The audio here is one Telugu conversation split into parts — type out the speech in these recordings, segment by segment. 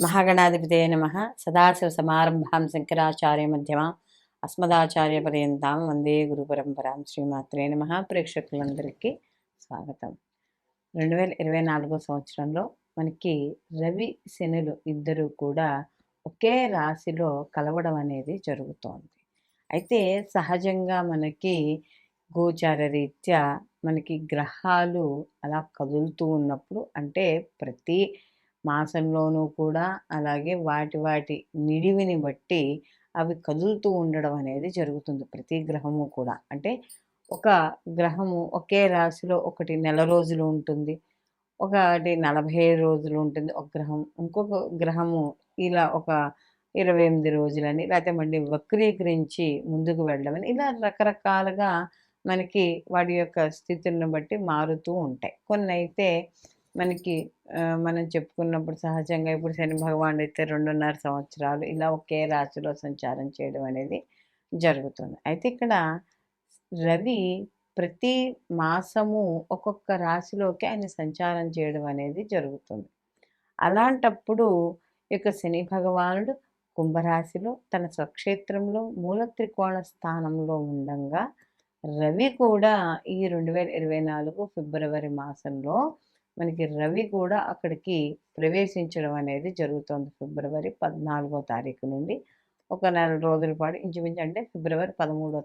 మహాగణాధిపతే నమ. సదాశివ సమారంభాం శంకరాచార్య మధ్యమ. అస్మదాచార్య పర్యంతం వందే గురు పరంపరాం శ్రీమాత్రే నమ. ప్రేక్షకులందరికీ స్వాగతం. రెండు వేల ఇరవై నాలుగో సంవత్సరంలో మనకి రవి శనులు ఇద్దరు కూడా ఒకే రాశిలో కలవడం అనేది జరుగుతోంది. అయితే సహజంగా మనకి గోచార రీత్యా మనకి గ్రహాలు అలా కదులుతూ ఉన్నప్పుడు అంటే ప్రతి మాసంలోనూ కూడా అలాగే వాటి వాటి నిడివిని బట్టి అవి కదులుతూ ఉండడం అనేది జరుగుతుంది ప్రతి గ్రహము కూడా. అంటే ఒక గ్రహము ఒకే రాశిలో ఒకటి నెల రోజులు ఉంటుంది ఒకటి నలభై రోజులు ఉంటుంది. ఒక గ్రహం ఇంకొక గ్రహము ఇలా ఒక ఇరవై ఎనిమిది రోజులని లేకపోతే మళ్ళీ వక్రీకరించి ముందుకు వెళ్ళమని ఇలా రకరకాలుగా మనకి వాటి యొక్క స్థితులను బట్టి మారుతూ ఉంటాయి. కొన్ని అయితే మనకి మనం చెప్పుకున్నప్పుడు సహజంగా ఇప్పుడు శని భగవానుడు అయితే రెండున్నర సంవత్సరాలు ఇలా ఒకే రాశిలో సంచారం చేయడం అనేది జరుగుతుంది. అయితే ఇక్కడ రవి ప్రతి మాసము ఒక్కొక్క రాశిలోకి ఆయన సంచారం చేయడం అనేది జరుగుతుంది. అలాంటప్పుడు ఇక శని భగవానుడు కుంభరాశిలో తన స్వక్షేత్రంలో మూల త్రికోణ స్థానంలో ఉండగా రవి కూడా ఈ రెండు వేల ఇరవై నాలుగు ఫిబ్రవరి మాసంలో మనకి రవి కూడా అక్కడికి ప్రవేశించడం అనేది జరుగుతుంది ఫిబ్రవరి పద్నాలుగో తారీఖు నుండి. ఒక నెల రోజుల పాటు ఇంచుమించు అంటే ఫిబ్రవరి పదమూడో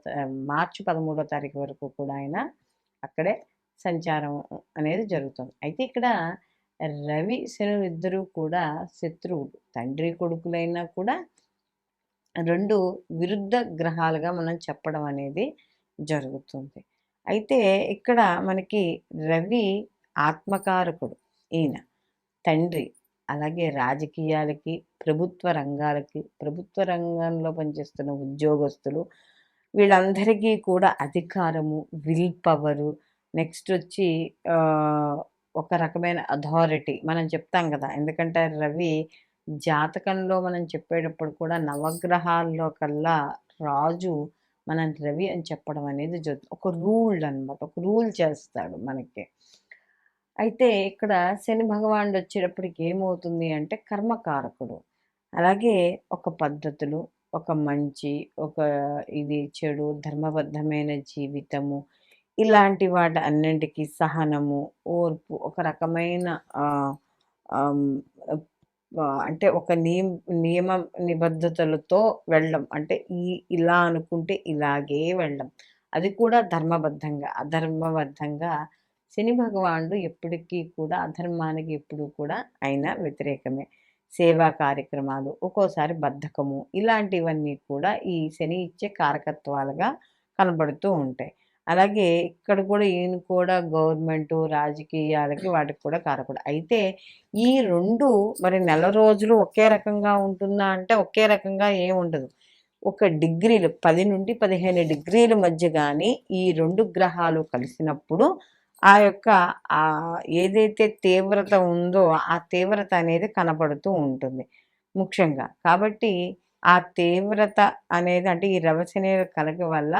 మార్చి పదమూడో తారీఖు వరకు కూడా ఆయన అక్కడే సంచారం అనేది జరుగుతుంది. అయితే ఇక్కడ రవి శని ఇద్దరూ కూడా శత్రువులు. తండ్రి కొడుకులైనా కూడా రెండు విరుద్ధ గ్రహాలుగా మనం చెప్పడం అనేది జరుగుతుంది. అయితే ఇక్కడ మనకి రవి ఆత్మకారకుడు ఈయన. తండ్రి అలాగే రాజకీయాలకి ప్రభుత్వ రంగాలకి ప్రభుత్వ రంగంలో పనిచేస్తున్న ఉద్యోగస్తులు వీళ్ళందరికీ కూడా అధికారము విల్ పవరు నెక్స్ట్ వచ్చి ఒక రకమైన అథారిటీ మనం చెప్తాం కదా. ఎందుకంటే రవి జాతకంలో మనం చెప్పేటప్పుడు కూడా నవగ్రహాల్లో కల్లా రాజు మనం రవి అని చెప్పడం అనేది జరుగుతుంది. ఒక రూల్ అనమాట ఒక రూల్ చేస్తాడు మనకి. అయితే ఇక్కడ శని భగవానుడు వచ్చేటప్పటికి ఏమవుతుంది అంటే కర్మకారకుడు. అలాగే ఒక పద్ధతులు ఒక మంచి ఒక ఇది చెడు ధర్మబద్ధమైన జీవితము ఇలాంటి వాటి అన్నింటికి సహనము ఓర్పు ఒక రకమైన అంటే ఒక నియమ నియమ నిబద్ధతలతో వెళ్ళడం. అంటే ఈ ఇలా అనుకుంటే ఇలాగే వెళ్ళడం. అది కూడా ధర్మబద్ధంగా అధర్మబద్ధంగా శని భగవానుడు ఎప్పటికీ కూడా అధర్మానికి ఎప్పుడు కూడా ఆయన వ్యతిరేకమే. సేవా కార్యక్రమాలు ఒక్కోసారి బద్ధకము ఇలాంటివన్నీ కూడా ఈ శని ఇచ్చే కారకత్వాలుగా కనబడుతూ ఉంటాయి. అలాగే ఇక్కడ కూడా ఈయన కూడా గవర్నమెంట్ రాజకీయాలకి వాటికి కూడా కారకుడు. అయితే ఈ రెండు మరి నెల రోజులు ఒకే రకంగా ఉంటుందా అంటే ఒకే రకంగా ఏమి ఉండదు. ఒక డిగ్రీలు పది నుండి పదిహేను డిగ్రీల మధ్య కానీ ఈ రెండు గ్రహాలు కలిసినప్పుడు ఆ యొక్క ఏదైతే తీవ్రత ఉందో ఆ తీవ్రత అనేది కనపడుతూ ఉంటుంది ముఖ్యంగా. కాబట్టి ఆ తీవ్రత అనేది అంటే ఈ రవశని కలగ వల్ల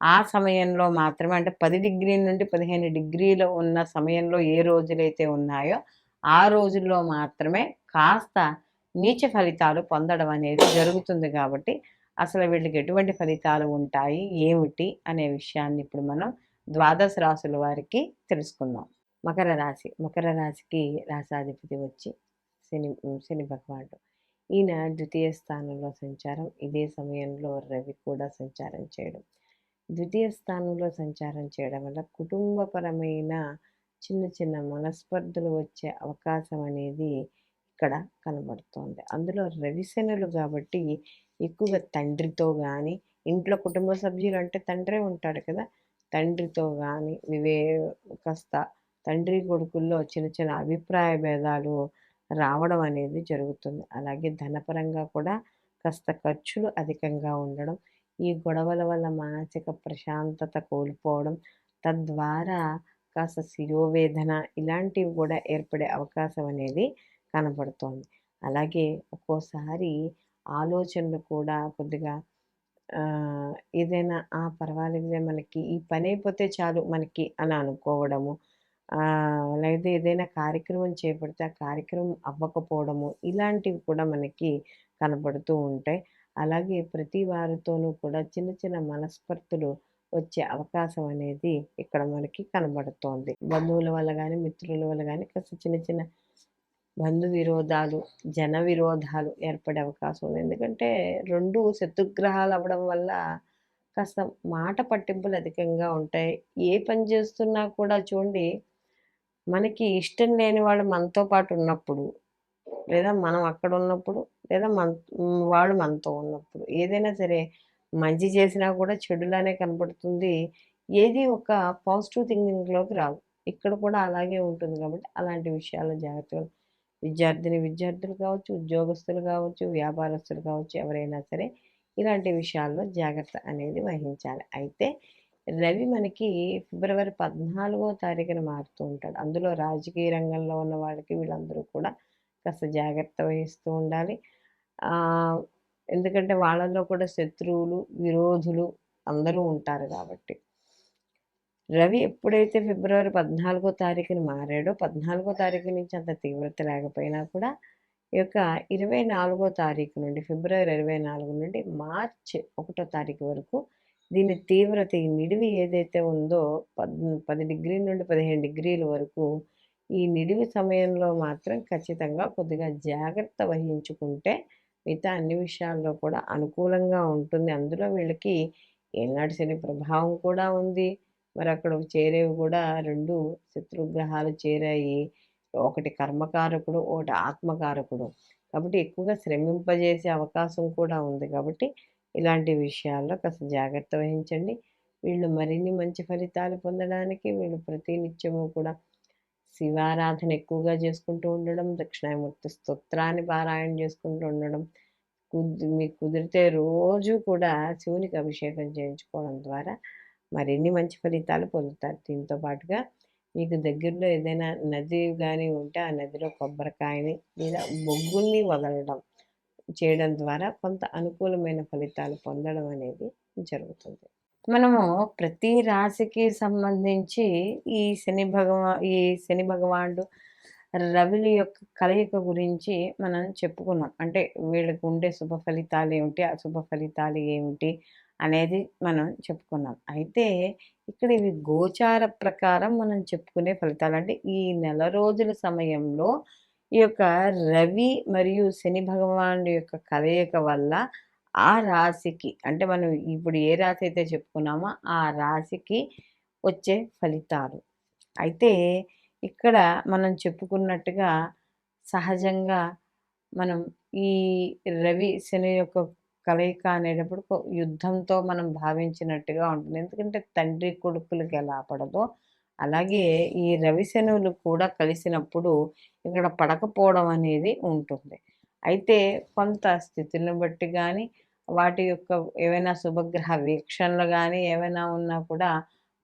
ఆ సమయంలో మాత్రమే అంటే పది డిగ్రీల నుండి పదిహేను డిగ్రీలు ఉన్న సమయంలో ఏ రోజులైతే ఉన్నాయో ఆ రోజుల్లో మాత్రమే కాస్త నీచ ఫలితాలు పొందడం అనేది జరుగుతుంది కాబట్టి అసలు వీళ్ళకి ఎటువంటి ఫలితాలు ఉంటాయి ఏమిటి అనే విషయాన్ని ఇప్పుడు మనం ద్వాదశ రాశుల వారికి తెలుసుకుందాం. మకర రాశి మకర రాశికి రాసాధిపతి వచ్చి శని శని భగవానుడు. ఈయన ద్వితీయ స్థానంలో సంచారం ఇదే సమయంలో రవి కూడా సంచారం చేయడం. ద్వితీయ స్థానంలో సంచారం చేయడం వల్ల కుటుంబపరమైన చిన్న చిన్న మనస్పర్ధలు వచ్చే అవకాశం అనేది ఇక్కడ కనబడుతోంది. అందులో రవిశనులు కాబట్టి ఎక్కువగా తండ్రితో కానీ ఇంట్లో కుటుంబ సభ్యులు అంటే తండ్రే ఉంటాడు కదా. తండ్రితో కానీ వివేకస్త తండ్రి కొడుకుల్లో చిన్న చిన్న అభిప్రాయ భేదాలు రావడం అనేది జరుగుతుంది. అలాగే ధనపరంగా కూడా కాస్త ఖర్చులు అధికంగా ఉండడం ఈ గొడవల వల్ల మానసిక ప్రశాంతత కోల్పోవడం తద్వారా కాస్త శిరోవేదన ఇలాంటివి కూడా ఏర్పడే అవకాశం అనేది కనబడుతోంది అలాగే ఒక్కోసారి ఆలోచనలు కూడా కొద్దిగా ఏదైనా ఆ పర్వాలేదులే మనకి ఈ పని అయిపోతే చాలు మనకి అని అనుకోవడము. లేదా ఏదైనా కార్యక్రమం చేపడితే ఆ కార్యక్రమం అవ్వకపోవడము ఇలాంటివి కూడా మనకి కనపడుతూ ఉంటాయి. అలాగే ప్రతి వారితోనూ కూడా చిన్న చిన్న మనస్పర్ధలు వచ్చే అవకాశం అనేది ఇక్కడ మనకి కనబడుతోంది. బంధువుల వల్ల కానీ మిత్రుల వల్ల కానీ కాస్త చిన్న చిన్న బంధు విరోధాలు జన విరోధాలు ఏర్పడే అవకాశం ఉంది. ఎందుకంటే రెండు శత్రుగ్రహాలు అవ్వడం వల్ల కాస్త మాట పట్టింపులు అధికంగా ఉంటాయి. ఏ పని చేస్తున్నా కూడా చూడండి మనకి ఇష్టం లేని వాళ్ళు మనతో పాటు ఉన్నప్పుడు లేదా మనం అక్కడ ఉన్నప్పుడు లేదా మన వాడు మనతో ఉన్నప్పుడు ఏదైనా సరే మంచి చేసినా కూడా చెడులానే కనపడుతుంది. ఏది ఒక పాజిటివ్ థింకింగ్లోకి రావు ఇక్కడ కూడా అలాగే ఉంటుంది కాబట్టి అలాంటి విషయాల్లో జాగ్రత్తగా విద్యార్థిని విద్యార్థులు కావచ్చు ఉద్యోగస్తులు కావచ్చు వ్యాపారస్తులు కావచ్చు ఎవరైనా సరే ఇలాంటి విషయాల్లో జాగ్రత్త అనేది వహించాలి. అయితే రవి మనకి ఫిబ్రవరి పద్నాలుగో తారీఖున మారుతూ ఉంటాడు. అందులో రాజకీయ రంగంలో ఉన్న వాళ్ళకి వీళ్ళందరూ కూడా కాస్త జాగ్రత్త వహిస్తూ ఉండాలి. ఎందుకంటే వాళ్ళల్లో కూడా శత్రువులు విరోధులు అందరూ ఉంటారు కాబట్టి. రవి ఎప్పుడైతే ఫిబ్రవరి పద్నాలుగో తారీఖున మారాడో పద్నాలుగో తారీఖు నుంచి అంత తీవ్రత లేకపోయినా కూడా ఈ యొక్క ఇరవై నాలుగో తారీఖు నుండి ఫిబ్రవరి ఇరవై నాలుగు నుండి మార్చ్ ఒకటో తారీఖు వరకు దీని తీవ్రత ఈ నిడివి ఏదైతే ఉందో పద్ పది డిగ్రీల నుండి పదిహేను డిగ్రీల వరకు ఈ నిడివి సమయంలో మాత్రం ఖచ్చితంగా కొద్దిగా జాగ్రత్త వహించుకుంటే మిగతా అన్ని విషయాల్లో కూడా అనుకూలంగా ఉంటుంది. అందులో వీళ్ళకి ఏనాడు శని ప్రభావం కూడా ఉంది. మరి అక్కడ చేరేవి కూడా రెండు శత్రుగ్రహాలు చేరాయి. ఒకటి కర్మకారకుడు ఒకటి ఆత్మకారకుడు. కాబట్టి ఎక్కువగా శ్రమింపజేసే అవకాశం కూడా ఉంది. కాబట్టి ఇలాంటి విషయాల్లో కాస్త జాగ్రత్త వహించండి. వీళ్ళు మరిన్ని మంచి ఫలితాలు పొందడానికి వీళ్ళు ప్రతినిత్యము కూడా శివారాధన ఎక్కువగా చేసుకుంటూ ఉండడం దక్షిణామూర్తి స్తోత్రాన్ని పారాయణ చేసుకుంటూ ఉండడం కుది మీకు కుదిరితే రోజు కూడా శివునికి అభిషేకం చేయించుకోవడం ద్వారా మరిన్ని మంచి ఫలితాలు పొందుతారు. దీంతో పాటుగా మీకు దగ్గరలో ఏదైనా నది కానీ ఉంటే ఆ నదిలో కొబ్బరికాయని లేదా బొగ్గుల్ని వదలడం చేయడం ద్వారా కొంత అనుకూలమైన ఫలితాలు పొందడం అనేది జరుగుతుంది. మనము ప్రతి రాశికి సంబంధించి ఈ శని భగవా ఈ శని భగవానుడు రవిల యొక్క కలయిక గురించి మనం చెప్పుకున్నాం. అంటే వీళ్ళకు ఉండే శుభ ఫలితాలు ఏమిటి? అశుభ ఫలితాలు ఏమిటి? అనేది మనం చెప్పుకున్నాం. అయితే ఇక్కడ ఇవి గోచార ప్రకారం మనం చెప్పుకునే ఫలితాలు. అంటే ఈ నెల రోజుల సమయంలో ఈ యొక్క రవి మరియు శని భగవానుడి యొక్క కలయిక వల్ల ఆ రాశికి అంటే మనం ఇప్పుడు ఏ రాశి అయితే చెప్పుకున్నామో ఆ రాశికి వచ్చే ఫలితాలు. అయితే ఇక్కడ మనం చెప్పుకున్నట్టుగా సహజంగా మనం ఈ రవి శని యొక్క కలయిక అనేటప్పుడు యుద్ధంతో మనం భావించినట్టుగా ఉంటుంది. ఎందుకంటే తండ్రి కొడుకులకి ఎలా పడదో అలాగే ఈ రవిశనువులు కూడా కలిసినప్పుడు ఇక్కడ పడకపోవడం అనేది ఉంటుంది. అయితే కొంత స్థితులను బట్టి కానీ వాటి యొక్క ఏవైనా శుభగ్రహ వీక్షణలు కానీ ఏవైనా ఉన్నా కూడా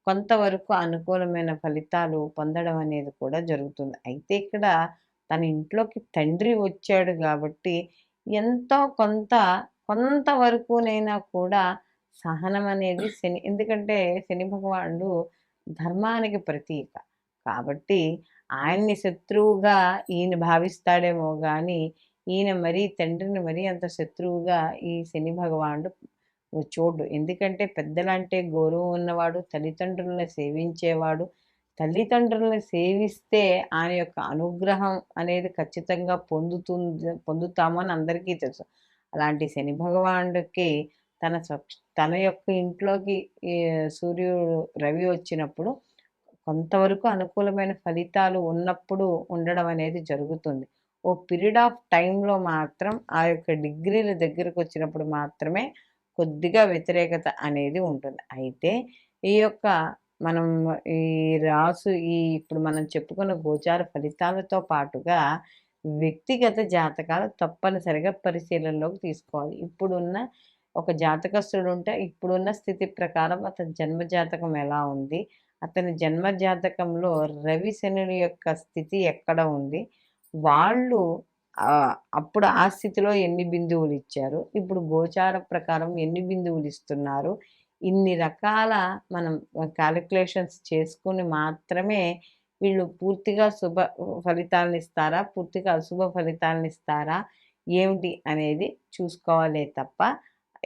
కొంతవరకు అనుకూలమైన ఫలితాలు పొందడం అనేది కూడా జరుగుతుంది. అయితే ఇక్కడ తన ఇంట్లోకి తండ్రి వచ్చాడు కాబట్టి ఎంతో కొంత కొంతవరకునైనా కూడా సహనం అనేది శని. ఎందుకంటే శని భగవానుడు ధర్మానికి ప్రతీక. కాబట్టి ఆయన్ని శత్రువుగా ఈయన భావిస్తాడేమో కానీ ఈయన మరీ తండ్రిని మరీ అంత శత్రువుగా ఈ శని భగవానుడు చూడు ఎందుకంటే పెద్దలంటే గౌరవం ఉన్నవాడు తల్లిదండ్రులను సేవించేవాడు. తల్లిదండ్రులను సేవిస్తే ఆయన యొక్క అనుగ్రహం అనేది ఖచ్చితంగా పొందుతుంది పొందుతామని అందరికీ తెలుసు. అలాంటి శని భగవానుడికి తన తన యొక్క ఇంట్లోకి సూర్యుడు రవి వచ్చినప్పుడు కొంతవరకు అనుకూలమైన ఫలితాలు ఉన్నప్పుడు ఉండడం అనేది జరుగుతుంది. ఓ పీరియడ్ ఆఫ్ టైంలో మాత్రం ఆ యొక్క డిగ్రీల దగ్గరకు వచ్చినప్పుడు మాత్రమే కొద్దిగా వ్యతిరేకత అనేది ఉంటుంది. అయితే ఈ యొక్క మనం ఈ రాసు ఈ ఇప్పుడు మనం చెప్పుకున్న గోచార ఫలితాలతో పాటుగా వ్యక్తిగత జాతకాలు తప్పనిసరిగా పరిశీలనలోకి తీసుకోవాలి. ఇప్పుడున్న ఒక జాతకస్తుడు ఉంటే ఇప్పుడున్న స్థితి ప్రకారం అతని జన్మ జాతకం ఎలా ఉంది? అతని జన్మ జాతకంలో రవి శనుల యొక్క స్థితి ఎక్కడ ఉంది? వాళ్ళు అప్పుడు ఆ స్థితిలో ఎన్ని బిందువులు ఇచ్చారు ఇప్పుడు గోచార ప్రకారం ఎన్ని బిందువులు ఇస్తున్నారు ఇన్ని రకాల మనం క్యాలిక్యులేషన్స్ చేసుకుని మాత్రమే వీళ్ళు పూర్తిగా శుభ ఫలితాలను ఇస్తారా పూర్తిగా అశుభ ఫలితాలను ఇస్తారా ఏమిటి అనేది చూసుకోవాలే తప్ప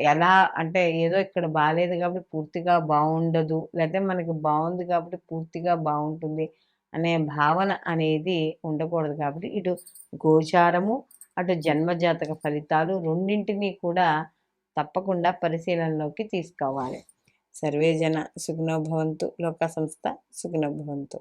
ఎలా అంటే ఏదో ఇక్కడ బాగాలేదు కాబట్టి పూర్తిగా బాగుండదు లేకపోతే మనకి బాగుంది కాబట్టి పూర్తిగా బాగుంటుంది అనే భావన అనేది ఉండకూడదు కాబట్టి ఇటు గోచారము అటు జన్మజాతక ఫలితాలు రెండింటినీ కూడా తప్పకుండా పరిశీలనలోకి తీసుకోవాలి. సర్వేజన జన లోక సంస్థ సుఖనోభవంతు